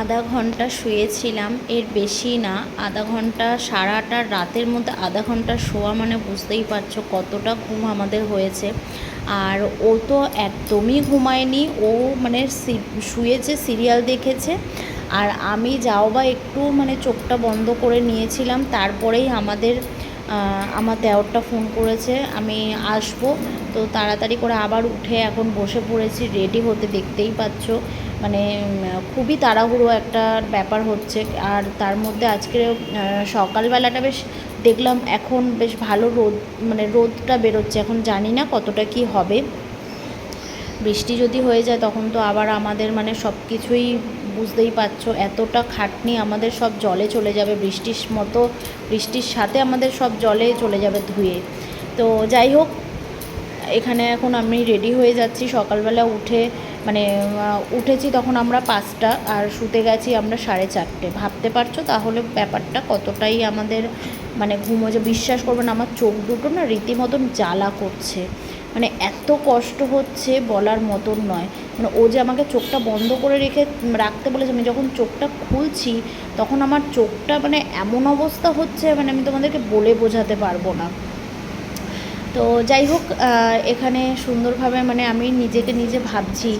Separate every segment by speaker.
Speaker 1: আধা ঘণ্টা শুয়েছিলাম, এর বেশি না। আধা ঘণ্টা সারাটা রাতের মধ্যে আধা ঘণ্টা শোয়া মানে বুঝতেই পারছ কতটা ঘুম আমাদের হয়েছে। আর ও তো একদমই ঘুমায়নি, ও মানে শুয়েছে সিরিয়াল দেখেছে, আর আমি যাও বা একটু মানে চোখটা বন্ধ করে নিয়েছিলাম, তারপরেই আমাদের আমার দেওরটা ফোন করেছে, আমি আসব। তো তাড়াতাড়ি করে আবার উঠে এখন বসে পড়েছি রেডি হতে দেখতেই পাচ্ছ। মানে খুবই তাড়াহুড়ো একটা ব্যাপার হচ্ছে। আর তার মধ্যে আজকে সকালবেলাটা বেশ দেখলাম, এখন বেশ ভালো রোদ মানে রোদটা বেরোচ্ছে। এখন জানি না কতটা কি হবে। বৃষ্টি যদি হয়ে যায়, তখন তো আবার আমাদের মানে সব কিছুই বুঝতেই পারছ, এতটা খাটনি আমাদের সব জলে চলে যাবে, বৃষ্টির মতো, বৃষ্টির সাথে আমাদের সব জলে চলে যাবে ধুয়ে। তো যাই হোক, এখানে এখন আমি রেডি হয়ে যাচ্ছি, সকালবেলা উঠে মানে উঠেছি তখন আমরা পাঁচটা আর শুতে গেছি আমরা সাড়ে চারটে। ভাবতে পারছ তাহলে ব্যাপারটা কতটাই আমাদের মানে ঘুমো যে, বিশ্বাস করবে না আমার চোখ দুটো না রীতিমতন জ্বালা করছে। মানে এত কষ্ট হচ্ছে বলার মতন নয়। মানে ও যে আমাকে চোখটা বন্ধ করে রেখে রাখতে বলেছে, আমি যখন চোখটা খুলছি, তখন আমার চোখটা মানে এমন অবস্থা হচ্ছে মানে আমি তোমাদেরকে বলে বোঝাতে পারব না। তো যাই হোক এখানে সুন্দরভাবে মানে আমি নিজেকে নিজে ভাবছি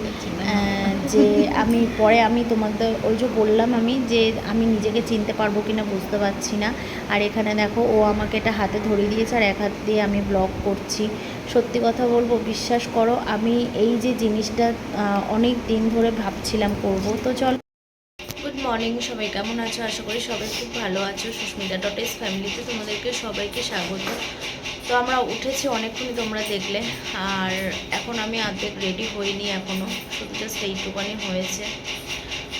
Speaker 1: যে আমি, পরে আমি তোমাদের, ওই যে বললাম আমি যে আমি নিজেকে চিনতে পারব কি না বুঝতে পারছি না। আর এখানে দেখো, ও আমাকে এটা হাতে ধরিয়ে দিয়েছে আর এক হাত দিয়ে আমি ব্লগ করছি। সত্যি কথা বলব, বিশ্বাস করো, আমি এই যে জিনিসটা অনেক দিন ধরে ভাবছিলাম করব। তো চল। গুড মর্নিং সবাই কেমন আছো? আশা করি সবাই খুব ভালো আছো। সুস্মিতা ডটেস ফ্যামিলিতে তোমাদেরকে সবাইকে স্বাগত। তো আমরা উঠেছি অনেকক্ষণই তোমরা দেখলে। আর এখন আমি অর্ধেক রেডি হইনি এখনও শুধু জাস্ট এইটুকানি হয়েছে।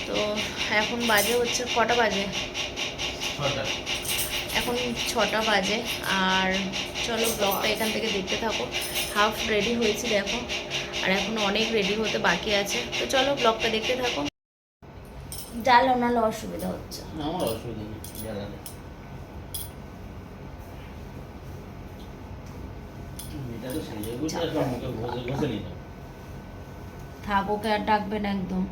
Speaker 1: তো এখন বাজে হচ্ছে কটা বাজে? এখন ছটা বাজে। আর চলো ব্লগটা এখান থেকে দেখতে থাকো। হাফ রেডি হয়েছি দেখো। আর এখন অনেক রেডি হতে বাকি আছে। তো চলো ব্লগটা দেখতে থাকো। ডাল নাহলে অসুবিধা হচ্ছে।
Speaker 2: আমার অসুবিধা নেই জ্বালালে এটা তো সেজে গুছে সব মুখে ঘষে ঘষে নিতাম
Speaker 1: থাক ওকে আর ডাকবেন একদম।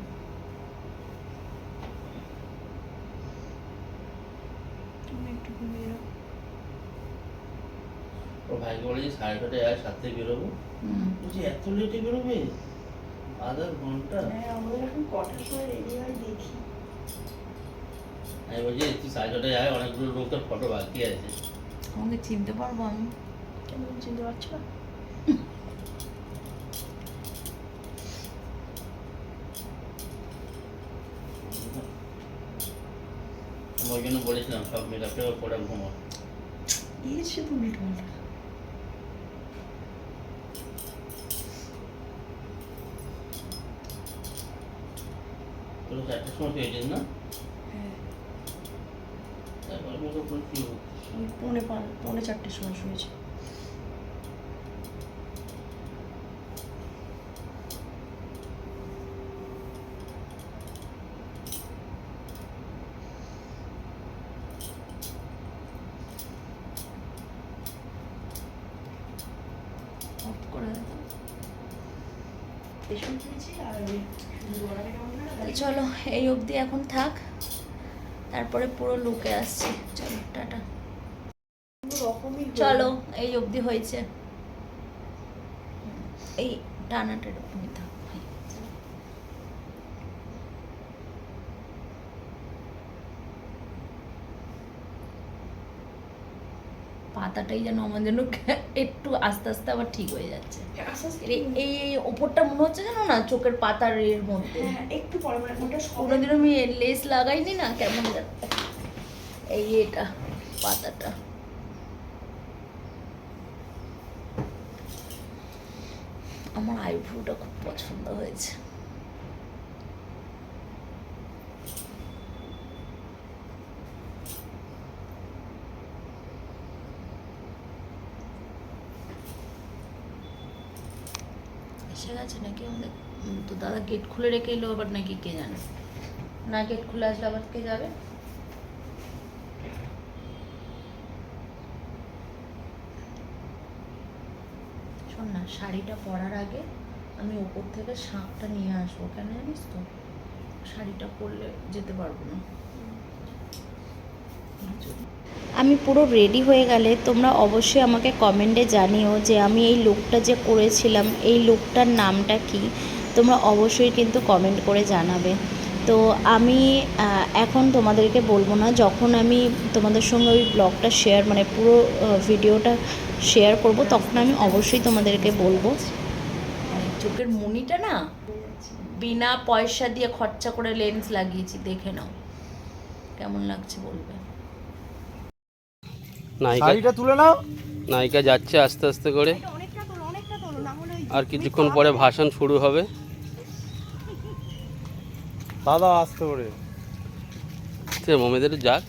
Speaker 2: ভাইকে বলে যে সাড়ে ছটায় আর সাত থেকে বেরোবো বলছি এত লেটে বেরোবে? আধা ঘণ্টা।
Speaker 3: হ্যাঁ, আমাদের এখন কটার সময় রেডি হয় দেখি।
Speaker 2: আমি বলছি তুই সাড়ে ছটায় আয় অনেকগুলো লোক তোর ফটো বাকি আছে।
Speaker 1: আমাকে চিনতে পারব আমি।
Speaker 3: চিনতে পারছ
Speaker 2: ওই জন্য বলেছিলাম সব মেকআপটা পরে ঘুমো
Speaker 3: এই শুধু উল্টো পাল্টা
Speaker 2: তোর চারটের সময় পেয়েছিস না?
Speaker 3: হ্যাঁ।
Speaker 2: তারপর মেকআপ করে কি হব?
Speaker 3: পৌনে পৌনে চারটের সময় শুয়েছি
Speaker 1: অফ করে দাও।
Speaker 3: পেছন শুয়েছি আর ওই শুধু গলাটা কেমন না
Speaker 1: তাহলে চলো এই অবধি এখন থাক। তারপরে পুরো লুকে আসছে। চলো টাটা। চলো এই অবধি হয়েছে। এই টানাটা এরকমই থাক পাতাটাই যেন আমার জন্য একটু আস্তে আস্তে আবার ঠিক হয়ে যাচ্ছে।
Speaker 3: আস্তে
Speaker 1: এই এই ওপরটা মনে হচ্ছে যেন না চোখের পাতার এর মধ্যে।
Speaker 3: হ্যাঁ একটু পরে মানে
Speaker 1: কোনোদিন আমি লেস লাগাইনি না? কেমন যেন এই এটা পাতাটা। আমার আইব্রোটা খুব পছন্দ হয়েছে। এসে গেছে নাকি? আমাদের তো দাদা গেট খুলে রেখে এলো, আবার নাকি কে জানে? না গেট খুলে আসলে আবার কে যাবে? শোন না, শাড়িটা পরার আগে আমি ওপর থেকে শাঁখটা নিয়ে আসব। কেন জানিস তো? শাড়িটা পরলে যেতে পারব না। আমি পুরো রেডি হয়ে গেলে তোমরা অবশ্যই আমাকে কমেন্টে জানিও যে আমি এই লুকটা যে করেছিলাম, এই লুকটার নামটা কি? তোমরা অবশ্যই কিন্তু কমেন্ট করে জানাবে। তো আমি এখন তোমাদেরকে বলব না, যখন আমি তোমাদের সঙ্গে ওই ব্লগটা শেয়ার মানে পুরো ভিডিওটা শেয়ার করব, তখন আমি অবশ্যই তোমাদেরকে বলব। চোখের মুনিটা না, বিনা পয়সা দিয়ে খরচা করে লেন্স লাগিয়েছি, দেখে নাও। কেমন লাগছে বলবে?
Speaker 4: নায়িকা।
Speaker 5: তুলে নাও।
Speaker 4: নায়িকা যাচ্ছে আস্তে আস্তে করে। আর কিছুক্ষণ পরে ভাষণ শুরু হবে।
Speaker 5: দাদা আসতে করে।
Speaker 4: সে মমিদের যাক।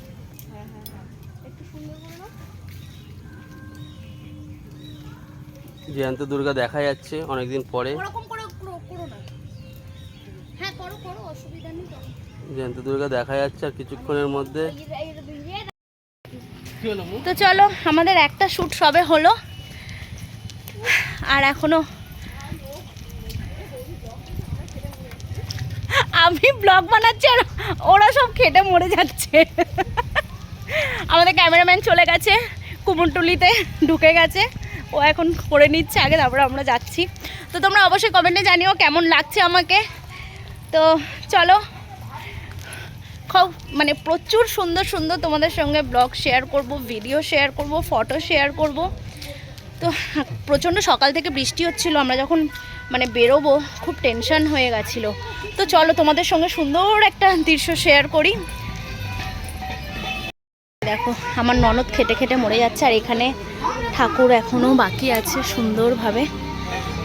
Speaker 4: জয়ন্ত দুর্গা দেখা যাচ্ছে অনেকদিন পরে। জয়ন্ত দুর্গা দেখা যাচ্ছে আর কিছুক্ষণের মধ্যে।
Speaker 1: তো চলো, আমাদের একটা শ্যুট সবে হলো। আর এখনও আমি ব্লগ বানাচ্ছি আর ওরা সব খেটে মরে যাচ্ছে। আমাদের ক্যামেরাম্যান চলে গেছে, কুমোরটুলিতে ঢুকে গেছে। ও এখন করে নিচ্ছে, আগে তারপরে আমরা যাচ্ছি। তো তোমরা অবশ্যই কমেন্টে জানিও কেমন লাগছে আমাকে। তো চলো খুব মানে প্রচুর সুন্দর সুন্দর তোমাদের সঙ্গে ব্লগ শেয়ার করব ভিডিও শেয়ার করব ফটো শেয়ার করব। তো প্রচণ্ড সকাল থেকে বৃষ্টি হচ্ছিল, আমরা যখন মানে বেরোবো, খুব টেনশন হয়ে গেছিল। তো চলো তোমাদের সঙ্গে সুন্দর একটা দৃশ্য শেয়ার করি। দেখো, আমার ননদ খেটে খেটে মরে যাচ্ছে, আর এখানে ঠাকুর এখনও বাকি আছে সুন্দরভাবে।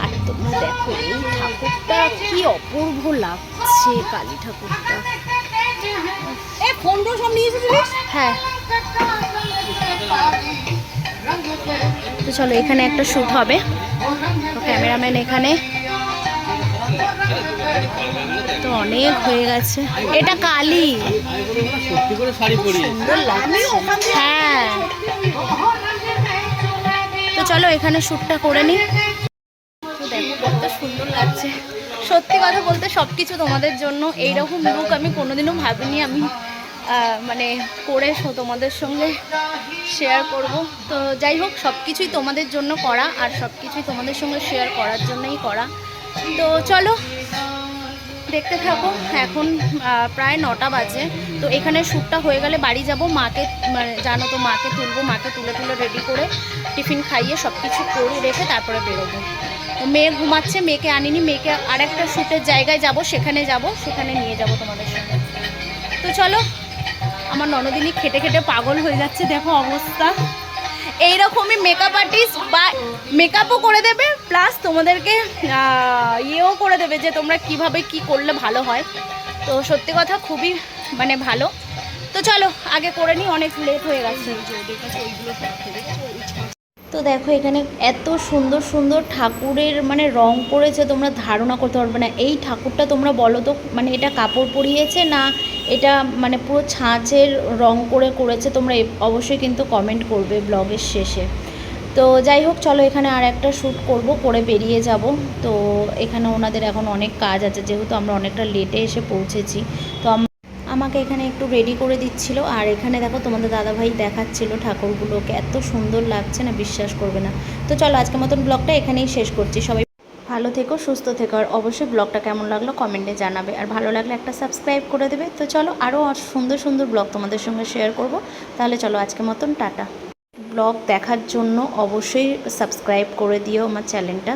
Speaker 1: আর তোমরা দেখো, এই ঠাকুরটা কি অপূর্ব লাগছে, কালী ঠাকুরটা।
Speaker 3: এ ফোনটা সব নিয়ে এসেছিলিস
Speaker 1: হ্যাঁ। তো চলো, এখানে একটা শ্যুট হবে। ক্যামেরাম্যান এখানে। তো অনেক হয়ে গেছে। এটা কালি। হ্যাঁ। তো চলো, এখানে শ্যুটটা করে নিই সুন্দর লাগছে। সত্যি কথা বলতে সব কিছু তোমাদের জন্য। এইরকম লুক আমি কোনোদিনও ভাবিনি আমি। মানে করে তোমাদের সঙ্গে শেয়ার করব। তো যাই হোক সব কিছুই তোমাদের জন্য করা আর সব কিছুই তোমাদের সঙ্গে শেয়ার করার জন্যই করা। তো চলো, দেখতে থাকো। এখন প্রায় নটা বাজে। তো এখানে শ্যুটটা হয়ে গেলে বাড়ি যাব। মাকে মানে জানো তো, মাকে তুলবো। মাকে তুলে তুলে রেডি করে টিফিন খাইয়ে সব কিছু করে রেখে তারপরে বেরোবো। মেয়ে ঘুমাচ্ছে, মেয়েকে আনিনি। মেয়েকে আরেকটা শ্যুটের জায়গায় যাব, সেখানে যাব, সেখানে নিয়ে যাব তোমাদের সঙ্গে। তো চলো আমার ননদিনী খেটে খেটে পাগল হয়ে যাচ্ছে, দেখো অবস্থা। এইরকমই মেকআপ আর্টিস্ট বা মেকআপও করে দেবে প্লাস তোমাদেরকে ইয়েও করে দেবে যে তোমরা কীভাবে কি করলে ভালো হয়। তো সত্যি কথা খুবই মানে ভালো। তো চলো, আগে করে নিই, অনেক লেট হয়ে গেছে। তো দেখো এখানে এত সুন্দর সুন্দর ঠাকুরের মানে রং করেছে তোমরা ধারণা করতে পারবে না। এই ঠাকুরটা তোমরা বলো তো মানে এটা কাপড় পরিয়েছে না এটা মানে পুরো ছাঁচের রং করে করেছে, তোমরা অবশ্যই কিন্তু কমেন্ট করবে ব্লগের শেষে। তো যাই হোক, চলো এখানে আর একটা শ্যুট করব করে বেরিয়ে যাব। তো এখানে ওনাদের এখন অনেক কাজ আছে, যেহেতু আমরা অনেকটা লেটে এসে পৌঁছেছি। তো আমাকে এখানে একটু রেডি করে দিচ্ছিল। আর এখানে দেখো, তোমাদের দাদাভাই দেখাচ্ছিল ঠাকুরগুলোকে। এত সুন্দর লাগছে না, বিশ্বাস করবে না। তো চলো, আজকের মতন ব্লগটা এখানেই শেষ করছি। সবাই ভালো থেকো, সুস্থ থেকো। আর অবশ্যই ব্লগটা কেমন লাগল কমেন্টে জানাবে। আর ভালো লাগলে একটা সাবস্ক্রাইব করে দেবে। তো চলো আরও সুন্দর সুন্দর ব্লগ তোমাদের সঙ্গে শেয়ার করব। তাহলে চলো আজকে মতন, টাটা। ব্লগ দেখার জন্য অবশ্যই সাবস্ক্রাইব করে দিও আমার চ্যানেলটা